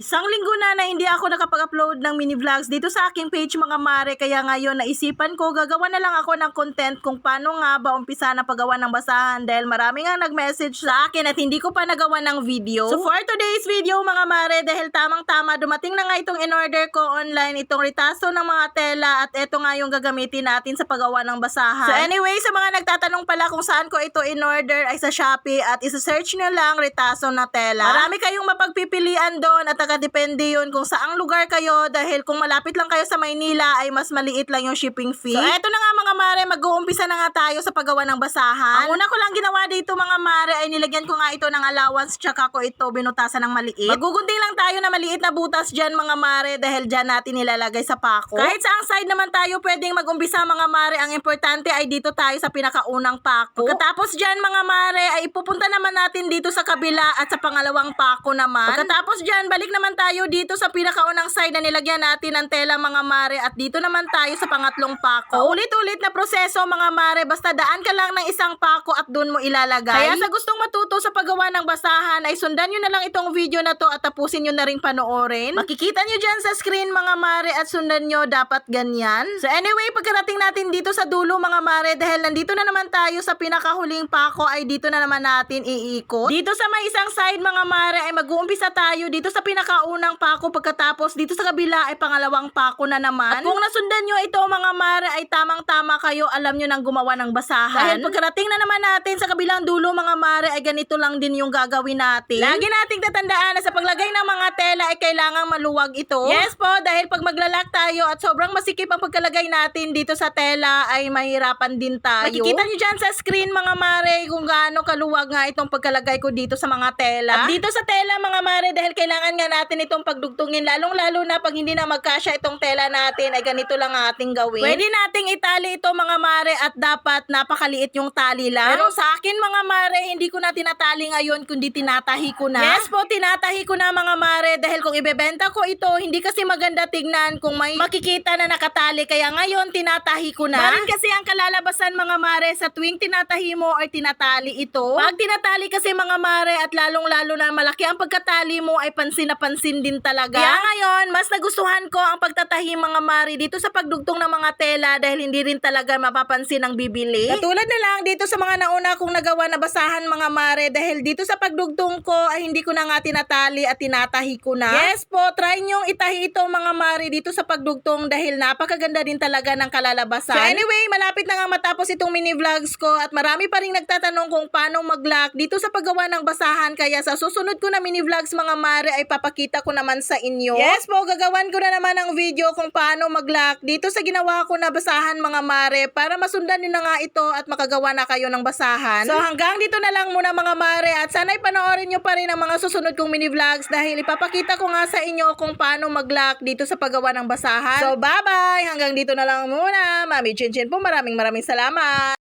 Isang linggo na na hindi ako nakapag-upload ng mini vlogs dito sa aking page mga mare kaya ngayon naisipan ko gagawa na lang ako ng content kung paano nga ba umpisa na paggawa ng basahan dahil marami nga nag-message sa akin at hindi ko pa nagawa ng video. So for today's video mga mare dahil tamang tama dumating na nga itong in-order ko online itong ritaso ng mga tela at eto nga yung gagamitin natin sa paggawa ng basahan. So anyway sa mga nagtatanong pala kung saan ko ito in-order ay sa Shopee at isa-search nyo lang ritaso na tela. Marami kayong mapagpipilian doon at taga-depende yun kung saang lugar kayo dahil kung malapit lang kayo sa Maynila ay mas maliit lang yung shipping fee. So eto na nga mga mare, mag-uumpisa na nga tayo sa paggawa ng basahan. Ang una ko lang ginawa dito mga mare ay nilagyan ko nga ito ng allowance tsaka ko ito binutasan ng maliit. Magugunting lang tayo na maliit na butas dyan mga mare dahil dyan natin nilalagay sa pako. Kahit sa ang side naman tayo pwedeng mag-umpisa mga mare, ang importante ay dito tayo sa pinakaunang pako. Pagkatapos dyan mga mare ay ipupunta naman natin dito sa kabila at sa pangalawang pako naman. Pagkatapos dyan, balik naman tayo dito sa pinakaunang side na nilagyan natin ng tela mga mare at dito naman tayo sa pangatlong pako. Ulit-ulit na proseso mga mare, basta daan ka lang ng isang pako at doon mo ilalagay. Kaya sa gustong matuto sa paggawa ng basahan ay sundan nyo na lang itong video na to at tapusin nyo na rin panoorin. Makikita nyo dyan sa screen mga mare at sundan nyo dapat ganyan. So anyway, pagkarating natin dito sa dulo mga mare dahil nandito na naman tayo sa pinakahuling pako ay dito na naman natin iikot. Dito sa may isang side mga mare ay mag-uumpisa tayo dito sa pinakaunang pako pagkatapos dito sa kabila ay pangalawang pako na naman. At kung nasundan nyo ito mga mare ay tamang-tama kayo alam nyo nang gumawa ng basahan. Dahil pagkarating na naman natin sa kabilang dulo mga mare ay ganito lang din yung gagawin natin. Lagi nating tatandaan na sa paglagay ng mga tela ay kailangang maluwag ito. Yes po, dahil pag maglalak tayo at sobrang masikip ang pagkalagay natin dito sa tela ay mahirapan din tayo. Makikita nyo dyan sa screen mga mare kung gaano kaluwag nga itong pagkalagay ko dito sa mga tela. At dito sa tela mga mare dahil kailangan nga natin itong pagdugtungin lalong lalo na pag hindi na magkasya itong tela natin ay ganito lang ang ating gawin. Pwede nating itali ito mga mare at dapat napakaliit yung tali lang. Pero sa akin mga mare hindi ko na tinatali ngayon kundi tinatahi ko na. Yes po, tinatahi ko na mga mare dahil kung ibebenta ko ito hindi kasi maganda tignan kung may makikita na nakatali kaya ngayon tinatahi ko na. Marin kasi ang kalalabasan mga mare sa tuwing tinatahi mo or tinatali ito. Pag tinatali kasi mga mare at lalong lalo na malaki ang pagkatali mo ay pansin na pansin din talaga. Kaya ngayon, mas nagustuhan ko ang pagtatahi mga mare dito sa pagdugtong ng mga tela dahil hindi rin talaga mapapansin ang bibili. Katulad na lang dito sa mga nauna kong nagawa na basahan mga mare dahil dito sa pagdugtong ko ay hindi ko na nga tinatali at tinatahi ko na. Yes po, try nyong itahi ito mga mare dito sa pagdugtong dahil napakaganda din talaga ng kalalabasan. So anyway, malapit na nga matapos itong mini vlogs ko at marami pa rin nagtatanong kung paano mag-lock dito sa paggawa ng basahan kaya sa susunod ko na mini vlogs mga mare ay papakita ko naman sa inyo. Yes po, gagawan ko na naman ng video kung paano mag-lock dito sa ginawa ko na basahan mga mare para masundan nyo na nga ito at makagawa na kayo ng basahan. So hanggang dito na lang muna mga mare at sana'y panoorin nyo pa rin ang mga susunod kong mini vlogs dahil ipapakita ko nga sa inyo kung paano mag-lock dito sa paggawa ng basahan. So bye-bye! Hanggang dito na lang muna. Mami Chin Chin po, maraming maraming salamat!